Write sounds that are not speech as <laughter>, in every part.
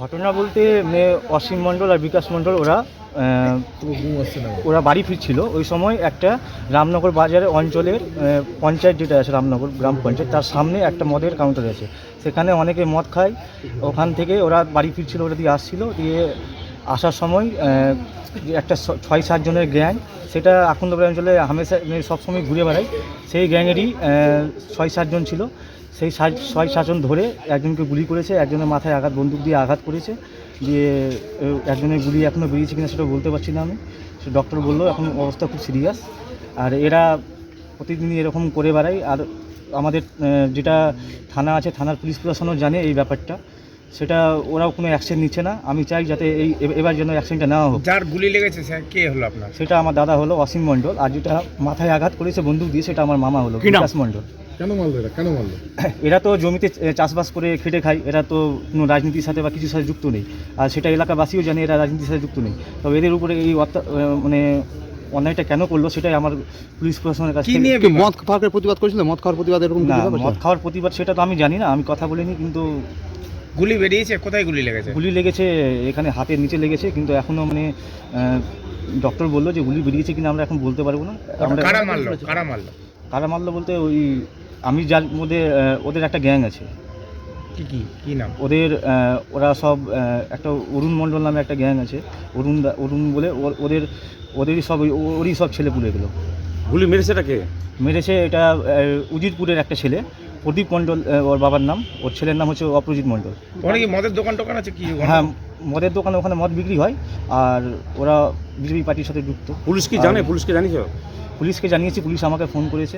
ঘটনা বলতে মেয়ে অসীম মণ্ডল আর বিকাশ মণ্ডল, ওরা ওরা বাড়ি ফিরছিল। ওই সময় একটা রামনগর বাজারের অঞ্চলের পঞ্চায়েত যেটা আছে, রামনগর গ্রাম পঞ্চায়েত, তার সামনে একটা মদের কাউন্টার আছে। সেখানে অনেকে মদ খায়। ওখান থেকে ওরা বাড়ি ফিরছিল, ওরা দিয়ে আসছিল, দিয়ে আসার সময় একটা ছয় সাতজনের গ্যাং, সেটা আখন্দপুর অঞ্চলে হামেশা সবসময় ঘুরে বেড়ায়। সেই গ্যাংয়েরই ছয় সাতজন ছিল। সেই ছয় সাতজন ধরে একজনকে গুলি করেছে, একজনের মাথায় আঘাত, বন্দুক দিয়ে আঘাত করেছে। দিয়ে একজনের গুলি এখনও বেরিয়েছে কিনা সেটা বলতে পারছি না আমি। সে ডক্টর বলল, এখন অবস্থা খুব সিরিয়াস আর এরা প্রতিদিনই এরকম করে বেড়ায়। আর আমাদের যেটা থানা আছে, থানার পুলিশ প্রশাসনও জানে এই ব্যাপারটা। সেটা ওরাও কোনো অ্যাকশন নিচ্ছে না। আমি চাই যাতে এই এবার যেন অ্যাকশনটা নেওয়া হোক। যার গুলি লেগেছে স্যার কে হলো আপনার? সেটা আমার দাদা হলো অসীম মণ্ডল আর যেটা মাথায় আঘাত করেছে বন্দুক দিয়ে সেটা আমার মামা হলো বিকাশ মণ্ডল। কেন মারলো এরা কেন মারলো? <laughs> এরা তো জমিতে চাষবাস করে খেটে খায় এরা তো কোনো রাজনীতির সাথে বা কিছুর সাথে যুক্ত নেই। আর সেটা এলাকাবাসীও জানে এরা রাজনীতির সাথে যুক্ত নেই। তবে এদের উপরে এই মানে অন্যায়টা কেন করল সেটাই আমার পুলিশ প্রশাসনের কাছে নিয়ে কি মদ খাওয়ার প্রতিবাদ করেছিল? মদ খাওয়ার প্রতিবাদ এরকম না মদ খাওয়ার প্রতিবাদ সেটা তো আমি জানি না আমি কথা বলিনি কিন্তু গুলি বেরিয়েছে? কোথায় গুলি লেগেছে? গুলি লেগেছে এখানে হাতের নিচে লেগেছে কিন্তু এখনও মানে ডক্টর বলল যে গুলি বেরিয়েছে কিনা আমরা এখন বলতে পারব না। আমরা কারা মারলো? কারা মারলো? কারা মারলো বলতে ওই আমি যার মধ্যে ওদের একটা গ্যাং আছে। কি কি কি নাম? ওদের ওরা সব একটা অরুণ মণ্ডল নামে একটা গ্যাং আছে। অরুণ দা- অরুণ বলে ওর- ওদের ওদেরই সব ওই- ওরই সব ছেলে পুলে এগুলো গুলি মেরেছেটা কে? মেরেছে এটা উজিরপুরের একটা ছেলে। প্রদীপ মণ্ডল ওর বাবার নাম। ওর ছেলের নাম হচ্ছে অপ্রজিৎ মণ্ডল। ওখানে কি মদের দোকান টোকান আছে কি? হ্যাঁ মদের দোকানে ওখানে মদ বিক্রি হয় আর ওরা বিজেপি পার্টির সাথে যুক্ত। পুলিশ কি জানে? পুলিশকে জানিস পুলিশকে জানিয়েছি পুলিশ আমাকে ফোন করেছে।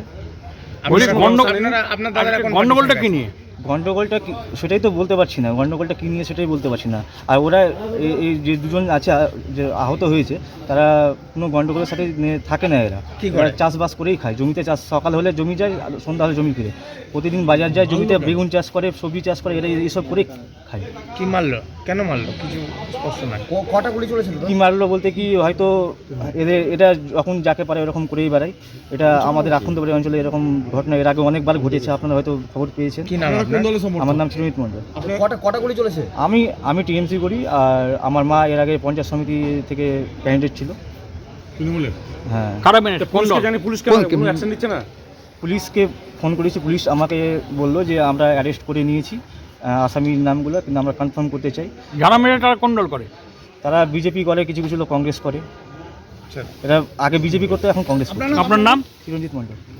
গন্ডগোলটা কি নিয়ে? গন্ডগোলটা কি সেটাই তো বলতে পারছি না। গন্ডগোলটা কী নিয়ে সেটাই বলতে পারছি না। আর ওরা এই- এই যে দুজন আছে আ- যে আহত হয়েছে তারা কোনো গন্ডগোলের সাথে নে- থাকে না এরা। কি করে? এরা চাষবাস করেই খায়। জমিতে চাষ সকাল হলে জমি যায় আর সন্ধ্যা হলে জমি ফিরে। প্রতিদিন বাজার যায় জমিতে বেগুন চাষ করে সবজি চাষ করে এরা এইসব করে খায়। কি মারলো? কেন মারলো? কিছু স্পষ্ট নয়। কটা গুলি চলেছিল কি মারলো বলতে কি হয়তো এদের এটা যখন যাকে পারে এরকম করেই বেড়ায়। এটা আমাদের আখন্দবাড়ি অঞ্চলে এরকম ঘটনা এর আগে অনেকবার ঘটেছে আপনারা হয়তো খবর পেয়েছেন। কি নাম আপনার? আমার নাম চিরমিত মণ্ডল। কটা কটা গুলি চলেছে? আমি আমি টিএমসি করি আর আমার মা এর আগে পঞ্চায়েত সমিতি থেকে ক্যান্ডিডেট ছিল। তৃণমূলের? হ্যাঁ। পুলিশকে জানি পুলিশকে কোন- কোনো অ্যাকশন নিচ্ছে না? পুলিশকে ফোন করেছি পুলিশ আমাকে বলল যে আমরা অ্যারেস্ট করে নিয়েছি আসামির নামগুলো কিন্তু আমরা কনফার্ম করতে চাই। যারা মেরে তারা কন্ডল করে? তারা বিজেপি করে কিছু কিছু লোক কংগ্রেস করে। এটা আগে বিজেপি করতে এখন কংগ্রেস করে আপনার নাম? চিরঞ্জিত মণ্ডল।